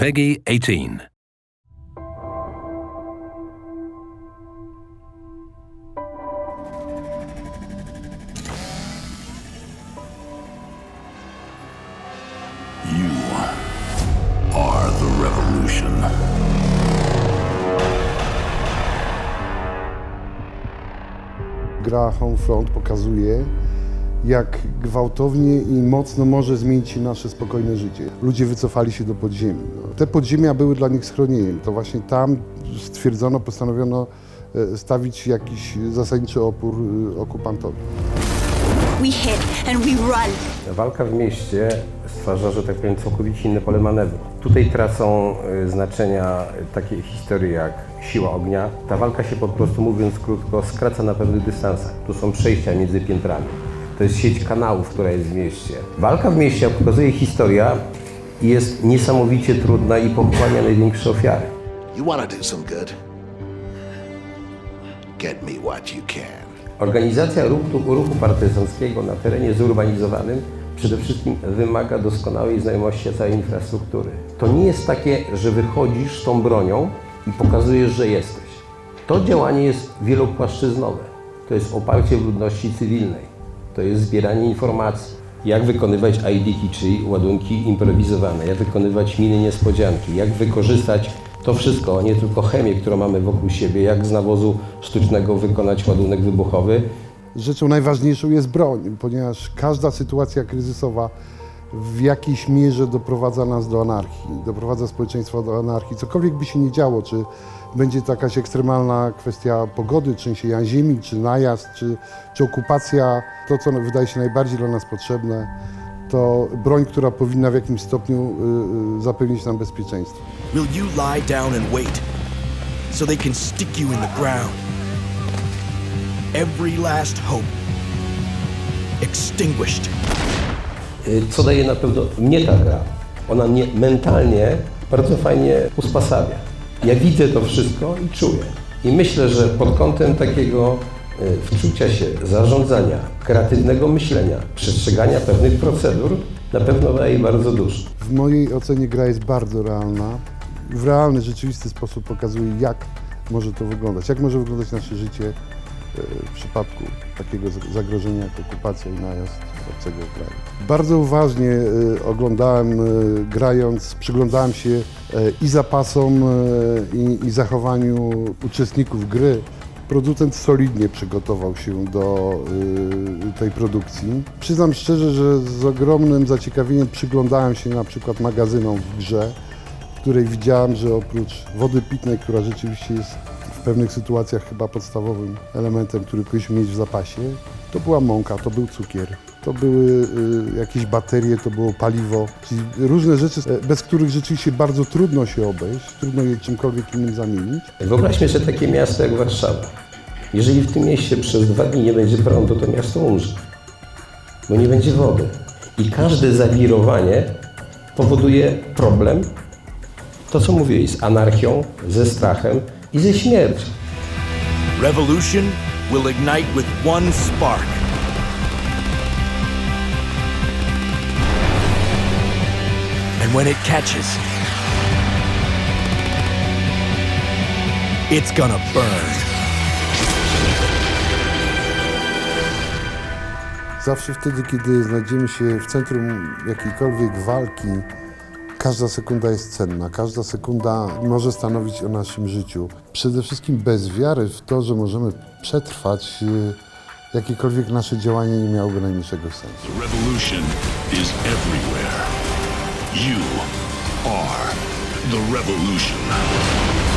Peggy 18. You are the revolution. Gra Homefront pokazuje, jak gwałtownie i mocno może zmienić się nasze spokojne życie. Ludzie wycofali się do podziemi. No. Te podziemia były dla nich schronieniem. To właśnie tam stwierdzono, postanowiono e, stawić jakiś zasadniczy opór e, okupantowi. We hit and we run. Walka w mieście stwarza, że tak powiem, całkowicie inne pole manewru. Tutaj tracą y, znaczenia takie historie jak siła ognia. Ta walka się po prostu, mówiąc krótko, skraca na pewnych dystansach. Tu są przejścia między piętrami. To jest sieć kanałów, która jest w mieście. Walka w mieście, jak pokazuje historia, jest niesamowicie trudna i pochłania największe ofiary. You want to do some good? Get me what you can. Organizacja ruchu, ruchu partyzanckiego na terenie zurbanizowanym przede wszystkim wymaga doskonałej znajomości całej infrastruktury. To nie jest takie, że wychodzisz z tą bronią i pokazujesz, że jesteś. To działanie jest wielopłaszczyznowe. To jest oparcie w ludności cywilnej. To jest zbieranie informacji. Jak wykonywać ID-ki, czyli ładunki improwizowane, jak wykonywać miny niespodzianki, jak wykorzystać to wszystko, a nie tylko chemię, którą mamy wokół siebie, jak z nawozu sztucznego wykonać ładunek wybuchowy, Rzeczą najważniejszą jest broń, ponieważ każda sytuacja kryzysowa w jakiejś mierze doprowadza nas do anarchii, doprowadza społeczeństwo do anarchii. Cokolwiek by się nie działo, czy będzie to jakaś ekstremalna kwestia pogody, trzęsienia ziemi, czy najazd, czy, czy okupacja, to co wydaje się najbardziej dla nas potrzebne, to broń, która powinna w jakimś stopniu y, y, zapewnić nam bezpieczeństwo. Will you lie down and wait so they can stick you in the ground? Every last hope extinguished. Y, Co daje na pewno mnie ta gra? Ona mnie mentalnie bardzo fajnie uspasawia. Ja widzę to wszystko i czuję. I myślę, że pod kątem takiego y, wczucia się, zarządzania, kreatywnego myślenia, przestrzegania pewnych procedur, na pewno daje bardzo dużo. W mojej ocenie gra jest bardzo realna. W realny, rzeczywisty sposób pokazuje, jak może to wyglądać, jak może wyglądać nasze życie e, w przypadku takiego zagrożenia jak okupacja i najazd obcego kraju. Bardzo uważnie e, oglądałem, e, grając, przyglądałem się e, i zapasom, i, i zachowaniu uczestników gry. Producent solidnie przygotował się do tej produkcji. Przyznam szczerze, że z ogromnym zaciekawieniem przyglądałem się na przykład magazynom w grze, w której widziałem, że oprócz wody pitnej, która rzeczywiście jest pewnych sytuacjach chyba podstawowym elementem, który powinniśmy mieć w zapasie, to była mąka, to był cukier. To były y, jakieś baterie, to było paliwo, czyli różne rzeczy, e, bez których rzeczywiście bardzo trudno się obejść, trudno je czymkolwiek innym zamienić. Wyobraźmy sobie takie miasto jak Warszawa. Jeżeli w tym mieście przez dwa dni nie będzie prądu, to miasto umrze. Bo nie będzie wody. I każde zawirowanie powoduje problem, to co mówiłeś, z anarchią, ze strachem i ze śmiercią. Revolution will ignite with one spark. And when it catches, it's gonna burn. Zawsze wtedy, kiedy znajdziemy się w centrum jakiejkolwiek walki, każda sekunda jest cenna, każda sekunda może stanowić o naszym życiu. Przede wszystkim bez wiary w to, że możemy przetrwać, y, jakiekolwiek nasze działanie nie miałoby najmniejszego sensu. Revolution is everywhere. You are the revolution.